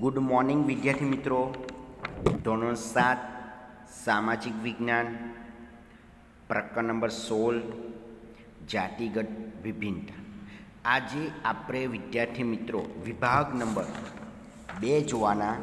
Good morning વિદ્યાર્થી મિત્રો. ધોરણ સાત, સામાજિક વિજ્ઞાન, પ્રકરણ નંબર સોળ, જાતિગત વિભિન્નતા. આજે આપણે વિદ્યાર્થી મિત્રો, વિભાગ નંબર બે જોવાના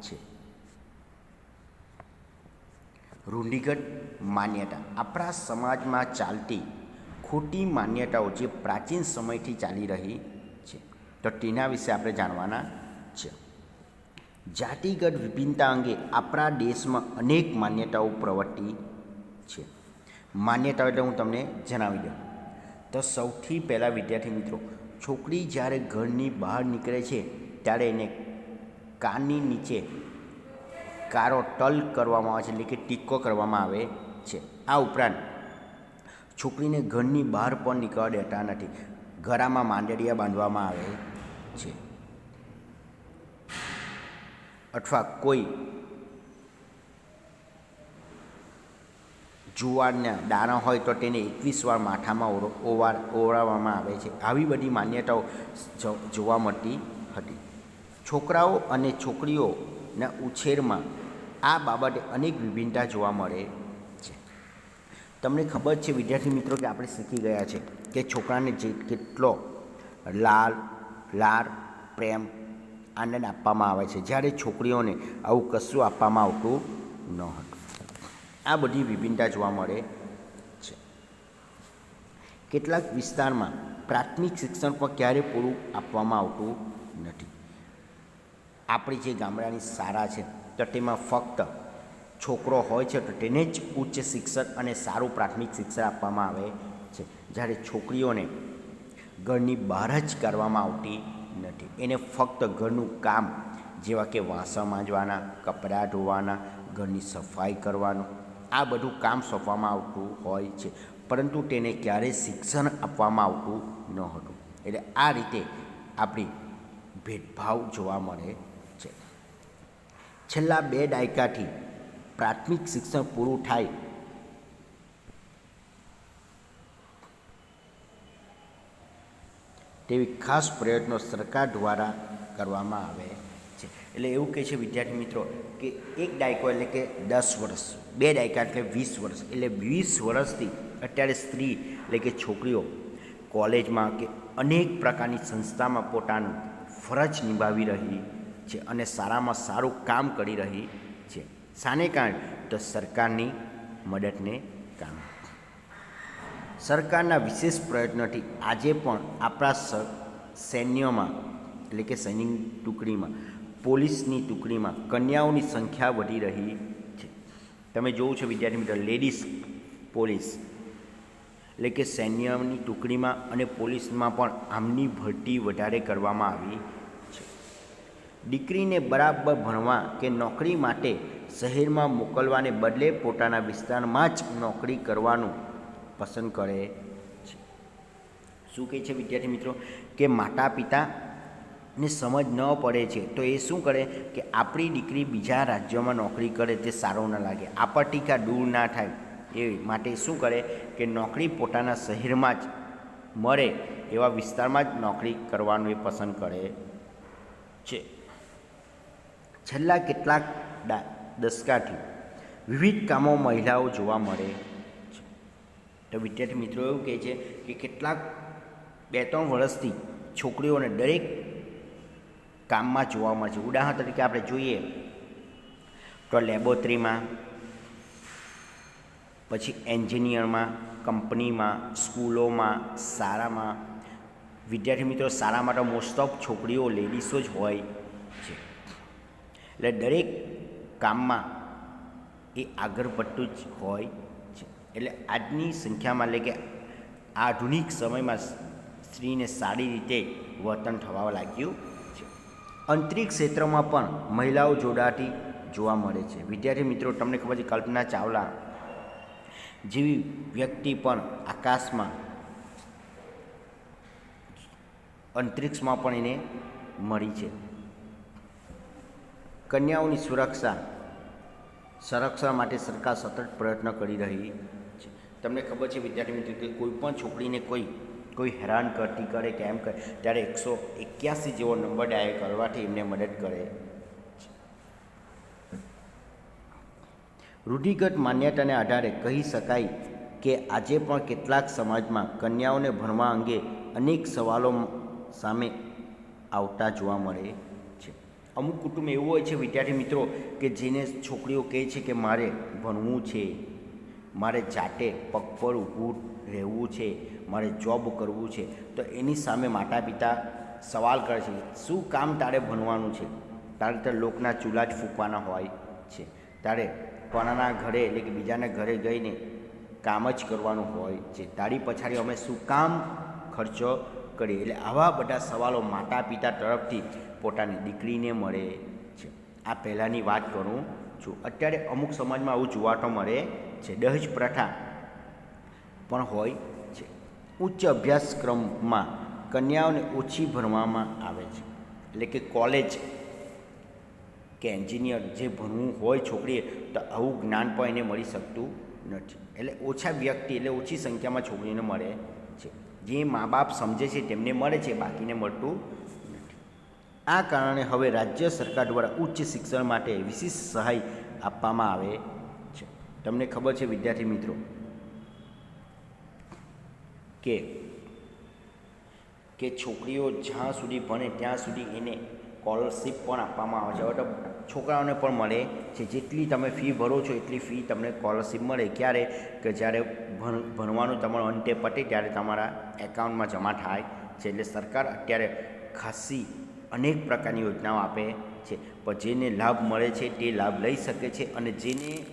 છે. રૂઢિગત માન્યતા. આપણા સમાજમાં ચાલતી ખોટી માન્યતાઓ જે પ્રાચીન સમયથી ચાલી રહી છે. તો તેના વિશે આપણે જાણવાના છે. જાતિગત વિભિન્નતા અંગે આપણા દેશમાં અનેક માન્યતાઓ પ્રવર્તી છે. માન્યતાઓ એટલે હું તમને જણાવી દઉં. તો સૌથી પહેલાં વિદ્યાર્થી મિત્રો, છોકરી જ્યારે ઘરની બહાર નીકળે છે, ત્યારે એને કાનની નીચે કારો ટલ કરવામાં આવે છે, એટલે કે ટીકો કરવામાં આવે છે. આ ઉપરાંત છોકરીને ઘરની બહાર પણ નીકળવા દેતા નથી. ગળામાં માંડરિયા બાંધવામાં આવે છે. અથવા કોઈ જુવારના દાણા હોય તો તેને એકવીસ વાર માથામાં ઓવાર ઓવડાવવામાં આવે છે. આવી બધી માન્યતાઓ જોવા મળતી હતી. છોકરાઓ અને છોકરીઓના ઉછેરમાં આ બાબતે અનેક વિભિન્નતા જોવા મળે છે. તમને ખબર છે વિદ્યાર્થી મિત્રો કે આપણે શીખી ગયા છે કે છોકરાને જે કેટલો લાલ લાર પ્રેમ આનંદ આપવામાં આવે છે. જ્યારે છોકરીઓને આવું કશું આપવામાં આવતું ન હતું. આ બધી વિભિન્નતા જોવા મળે છે. કેટલાક વિસ્તારમાં પ્રાથમિક શિક્ષણ પણ ક્યારે પૂરું આપવામાં આવતું નથી. આપણી જે ગામડાની શાળા છે તો તેમાં ફક્ત છોકરો હોય છે, તો તેને જ ઉચ્ચ શિક્ષણ અને સારું પ્રાથમિક શિક્ષણ આપવામાં આવે છે. જ્યારે છોકરીઓને ઘરની બહાર જ કરવામાં આવતી નથી. એને ફક્ત ઘરનું કામ, જેવા કે વાસણ માંજવાના, કપડાં ધોવાના, ઘરની સફાઈ કરવાનું, આ બધું કામ સોંપવામાં આવતું હોય છે. પરંતુ તેને ક્યારેય શિક્ષણ આપવામાં આવતું ન હતું. એટલે આ રીતે આપણી ભેદભાવ જોવા મળે છે. છેલ્લા બે દાયકાથી પ્રાથમિક શિક્ષણ પૂરું થાય તેવી ખાસ પ્રયત્નો સરકાર દ્વારા કરવામાં આવે છે. એટલે એવું કહે છે વિદ્યાર્થી મિત્રો કે એક દાયકો એટલે કે દસ વર્ષ, બે દાયકા એટલે વીસ વર્ષ. એટલે વીસ વર્ષથી અત્યારે સ્ત્રી એટલે કે છોકરીઓ કોલેજમાં કે અનેક પ્રકારની સંસ્થામાં પોતાનું ફરજ નિભાવી રહી છે અને સારામાં સારું કામ કરી રહી છે. સાને કારણે તો સરકારની મદદને સરકારના વિશેષ પ્રયત્નોથી આજે પણ આપણા સૈન્યમાં, એટલે કે સૈનિક ટુકડીમાં, પોલીસની ટુકડીમાં કન્યાઓની સંખ્યા વધી રહી છે. તમે જોવું છો વિદ્યાર્થી મિત્રો, લેડીઝ પોલીસ, એટલે કે સૈન્યની ટુકડીમાં અને પોલીસમાં પણ આમની ભરતી વધારે કરવામાં આવી છે. દીકરીને બરાબર ભણવા કે નોકરી માટે શહેરમાં મોકલવાને બદલે પોતાના વિસ્તારમાં જ નોકરી કરવાનું પસંદ કરે છે. શું કહે છે વિદ્યાર્થી મિત્રો? કે માતા પિતાને સમજ ન પડે છે, તો એ શું કરે? કે આપણી દીકરી બીજા રાજ્યોમાં નોકરી કરે, તે સારું ન લાગે. આપટીકા દૂર ના થાય, એ માટે શું કરે? કે નોકરી પોતાના શહેરમાં જ મળે એવા વિસ્તારમાં જ નોકરી કરવાનું એ પસંદ કરે છે. છેલ્લા કેટલાક દશકાથી વિવિધ કામો મહિલાઓ જોવા મળે તો વિદ્યાર્થી મિત્રો એવું કહે છે કે કેટલાક બે ત્રણ વર્ષથી છોકરીઓને દરેક કામમાં જોવા મળે છે. ઉદાહરણ તરીકે આપણે જોઈએ તો લેબોરેટરીમાં, પછી એન્જિનિયરમાં, કંપનીમાં, સ્કૂલોમાં, શાળામાં. વિદ્યાર્થી મિત્રો શાળામાં તો મોસ્ટ ઓફ છોકરીઓ લેડીસો જ હોય છે. એટલે દરેક કામમાં એ આગળ પડતું જ હોય એટલે આજની સંખ્યામાં એટલે કે આધુનિક સમયમાં સ્ત્રીને સારી રીતે વર્તન થવા લાગ્યું છે. અંતરિક્ષ ક્ષેત્રમાં પણ મહિલાઓ જોડાતી જોવા મળે છે. વિદ્યાર્થી મિત્રો, તમને ખબર છે કલ્પના ચાવલા જેવી વ્યક્તિ પણ આકાશમાં અંતરિક્ષમાં પણ એને મળી છે. કન્યાઓની સુરક્ષા, સંરક્ષણ માટે સરકાર સતત પ્રયત્ન કરી રહી તમને ખબર છે વિદ્યાર્થી મિત્રો કે કોઈ પણ છોકરીને કોઈ કોઈ હેરાન કરતી, કરે કે એમ કરે, ત્યારે એકસો એક્યાસી જેવો નંબર ડાયલ કરવાથી એમને મદદ કરે રૂઢિગત માન્યતાને આધારે કહી શકાય કે આજે પણ કેટલાક સમાજમાં કન્યાઓને ભણવા અંગે અનેક સવાલો સામે આવતા જોવા મળે છે. અમુક કુટુંબ એવું હોય છે વિદ્યાર્થી મિત્રો કે જેને છોકરીઓ કહે છે કે મારે ભણવું છે. મારે જાતે પગ પર ઊભું રહેવું છે, મારે જોબ કરવું છે, તો એની સામે માતા પિતા સવાલ કરે છે, શું કામ તારે ભણવાનું છે? તારે તો લોકના ચૂલા જ ફૂંકવાના હોય છે. તારે કોનાના ઘરે એટલે કે બીજાના ઘરે ગઈને કામ જ કરવાનું હોય છે. તારી પછાડી અમે શું કામ ખર્ચો કરીએ? એટલે આવા બધા સવાલો માતા પિતા તરફથી પોતાની દીકરીને મળે છે. આ પહેલાંની વાત કરું છું. અત્યારે અમુક સમાજમાં આવું જોવા તો મળે છે, દહેજ પ્રથા. પણ હોય છે. ઉચ્ચ અભ્યાસક્રમમાં કન્યાઓને ઓછી ભણવામાં આવે છે. એટલે કે કોલેજ કે એન્જિનિયર જે ભણવું હોય છોકરીએ, તો આવું જ્ઞાન પણ એને મળી શકતું નથી. એટલે ઓછા વ્યક્તિ, એટલે ઓછી સંખ્યામાં છોકરીને મળે છે. જે મા બાપ સમજે છે, તેમને મળે છે, બાકીને મળતું નથી. આ કારણે હવે રાજ્ય સરકાર દ્વારા ઉચ્ચ શિક્ષણ માટે વિશેષ સહાય આપવામાં આવે તમને ખબર છે, વિદ્યાર્થી મિત્રો, કે કે છોકરીઓ જ્યાં સુધી ભણે, ત્યાં સુધી એને સ્કોલરશીપ પણ આપવામાં આવે છે. તો છોકરાઓને પણ મળે છે. જેટલી તમે ફી ભરો છો, એટલી ફી તમને સ્કોલરશીપ મળે. ક્યારે? કે જ્યારે ભણ, ભણવાનું તમારો અંતે પતે, ત્યારે તમારા એકાઉન્ટમાં જમા થાય છે. એટલે સરકાર અત્યારે ખાસી અનેક પ્રકારની યોજનાઓ આપે છે. પણ જેને લાભ મળે છે, તે લાભ લઈ શકે છે. અને જેને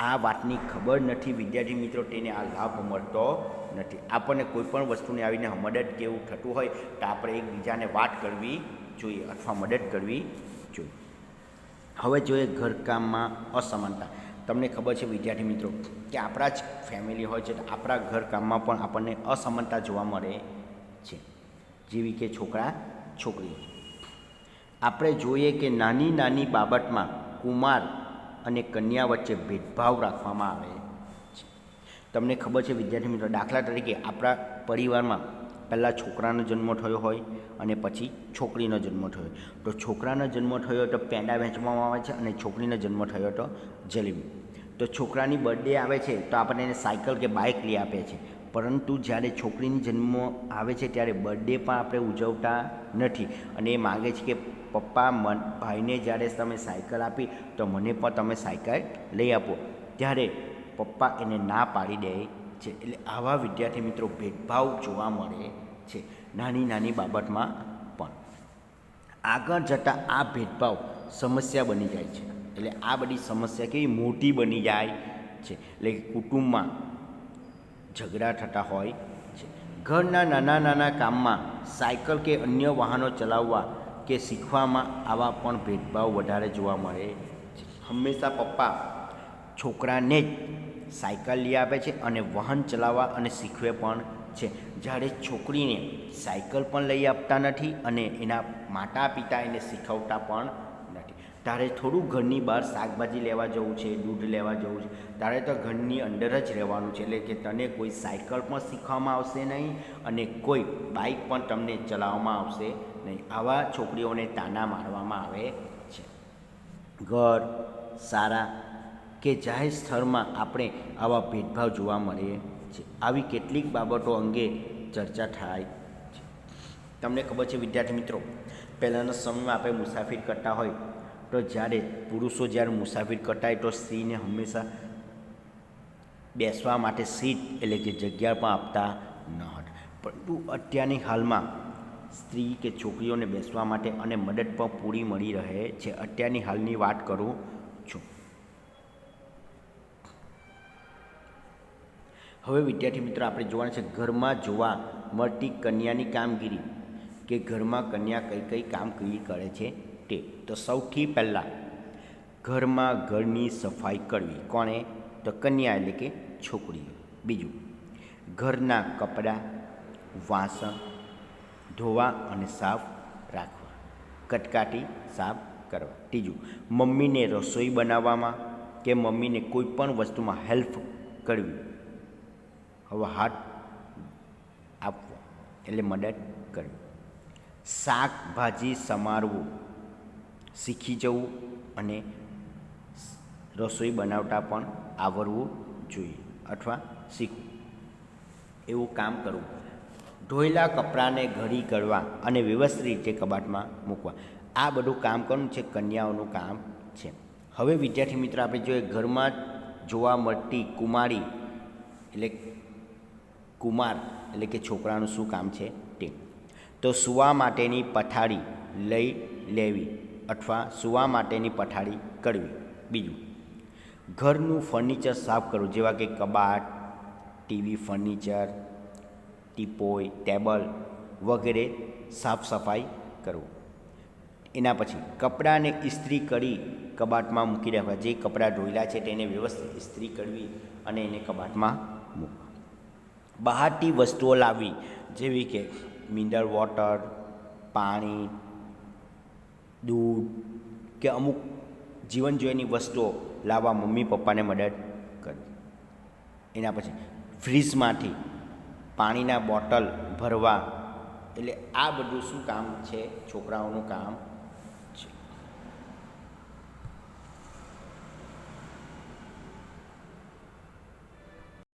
આ વાતની ખબર નથી. વિદ્યાર્થી મિત્રો, તેને આ લાભ મળતો નથી. આપણને કોઈ પણ વસ્તુને આવીને મદદ કે એવું થતું હોય તો આપણે એકબીજાને વાત કરવી જોઈએ અથવા મદદ કરવી જોઈએ. હવે જોઈએ ઘરકામમાં અસમાનતા. તમને ખબર છે વિદ્યાર્થી મિત્રો કે આપણા જ ફેમિલી હોય છે તો આપણા ઘરકામમાં પણ આપણને અસમાનતા જોવા મળે છે. જેવી કે છોકરા છોકરીઓ આપણે જોઈએ કે નાની નાની બાબતમાં કુમાર અને કન્યા વચ્ચે ભેદભાવ રાખવામાં આવે છે. તમને ખબર છે, વિદ્યાર્થી મિત્રો, દાખલા તરીકે આપણા પરિવારમાં પહેલાં છોકરાનો જન્મ થયો હોય અને પછી છોકરીનો જન્મ થયો તો છોકરાનો જન્મ થયો તો પેંડા વહેંચવામાં આવે છે અને છોકરીનો જન્મ થયો તો જલેબી. તો છોકરાની બર્થડે આવે છે તો આપણને એને સાયકલ કે બાઇક લઈ આપે છે. પરંતુ જ્યારે છોકરીની જન્મ આવે છે ત્યારે બર્થડે પણ આપણે ઉજવતા નથી. અને એ માગે છે કે, પપ્પા, મન, ભાઈને જ્યારે તમે સાયકલ આપી, તો મને પણ તમે સાયકલ લઈ આપો. ત્યારે પપ્પા એને ના પાડી દે છે. એટલે આવા વિદ્યાર્થી મિત્રો ભેદભાવ જોવા મળે છે, નાની નાની બાબતમાં પણ. આગળ જતાં આ ભેદભાવ સમસ્યા બની જાય છે. એટલે આ બધી સમસ્યા કેવી મોટી બની જાય છે. એટલે કુટુંબમાં ઝઘડા થતા હોય છે. ઘરના નાના નાના કામમાં સાયકલ કે અન્ય વાહનો ચલાવવા કે શીખવામાં આવા પણ ભેદભાવ વધારે જોવા મળે છે. હંમેશા પપ્પા છોકરાને જ સાયકલ લઈ આપે છે અને વાહન ચલાવવા અને શીખવે પણ છે. જ્યારે છોકરીને સાયકલ પણ લઈ આપતા નથી અને એના માતા પિતા એને શીખવતા પણ તારે થોડું ઘરની બહાર શાકભાજી લેવા જવું છે, દૂધ લેવા જવું છે, તારે તો ઘરની અંદર જ રહેવાનું છે. એટલે કે તને કોઈ સાયકલ પણ શીખવામાં આવશે નહીં અને કોઈ બાઇક પણ તમને ચલાવવામાં આવશે નહીં. આવા છોકરીઓને તાના મારવામાં આવે છે. ઘર, સારા કે જાહેર સ્થળમાં આપણે આવા ભેદભાવ જોવા મળે છે આવી કેટલીક બાબતો અંગે ચર્ચા થાય છે. તમને ખબર છે, વિદ્યાર્થી મિત્રો, પહેલાંના સમયમાં આપણે મુસાફરી કરતા હોય તો જ્યારે પુરુષો જ્યારે મુસાફરી કરતા હોય તો સ્ત્રીને હંમેશા બેસવા માટે સીટ એટલે કે જગ્યા પણ આપતા ન હતા. પરંતુ અત્યારની હાલમાં સ્ત્રી કે છોકરીઓને બેસવા માટે અને મદદ પણ પૂરી મળી રહે છે. અત્યારની હાલની વાત કરું છું. હવે વિદ્યાર્થી મિત્રો, આપણે જોવાનું છે ઘરમાં જોવા મળતી કન્યાની કામગીરી કે ઘરમાં કન્યા કઈ કઈ કામગીરી કરે છે. તે તો સૌથી પહેલાં ઘરમાં ઘરની સફાઈ કરવી. કોણે? તો કન્યા એટલે કે છોકરીઓ. બીજું, ઘરના કપડાં વાસણ, ધોવા અને સાફ રાખવા. કટકાટી સાફ કરવા. ત્રીજું, મમ્મીને રસોઈ બનાવવામાં કે મમ્મીને કોઈ પણ વસ્તુમાં હેલ્પ કરવી. હવે હાથ આપવો એટલે મદદ કરવી. શાકભાજી સમારવું. શીખી જવું અને રસોઈ બનાવતા પણ આવડવું જોઈએ અથવા શીખવું. એવું કામ કરવું. ધોયેલા કપડાને ઘડી કરવા અને વ્યવસ્થિત રીતે કબાટમાં મૂકવા. આ બધું કામ કરવું છે, કન્યાઓનું કામ છે. હવે વિદ્યાર્થી મિત્રો, આપણે જોઈએ ઘરમાં જોવા મળતી કુમારી એટલે કુમાર એટલે કે છોકરાનું શું કામ છે તે. તો સૂવા માટેની પથારી લઈ લેવી. અથવા સૂવા માટેની પથારી કરવી બીજું, ઘરનું ફર્નિચર સાફ કરવું જેવા કે કબાટ, ટીવી ફર્નિચર, ટીપોય, ટેબલ વગેરે સાફ સફાઈ કરવું એના પછી કપડાને ઇસ્ત્રી કરી કબાટમાં મૂકી રાખવા. જે કપડાં ધોયેલા છે તેને વ્યવસ્થિત ઇસ્ત્રી કરવી અને એને કબાટમાં મૂકવા. બહારથી વસ્તુઓ લાવવી, જેવી કે મિનરલ વોટર, પાણી દૂધ કે અમુક જીવન જોઈની વસ્તુઓ લાવવા મમ્મી પપ્પાને મદદ કરવી એના પછી ફ્રીજમાંથી પાણીના બોટલ ભરવા. એટલે આ બધું શું કામ છે? છોકરાઓનું કામ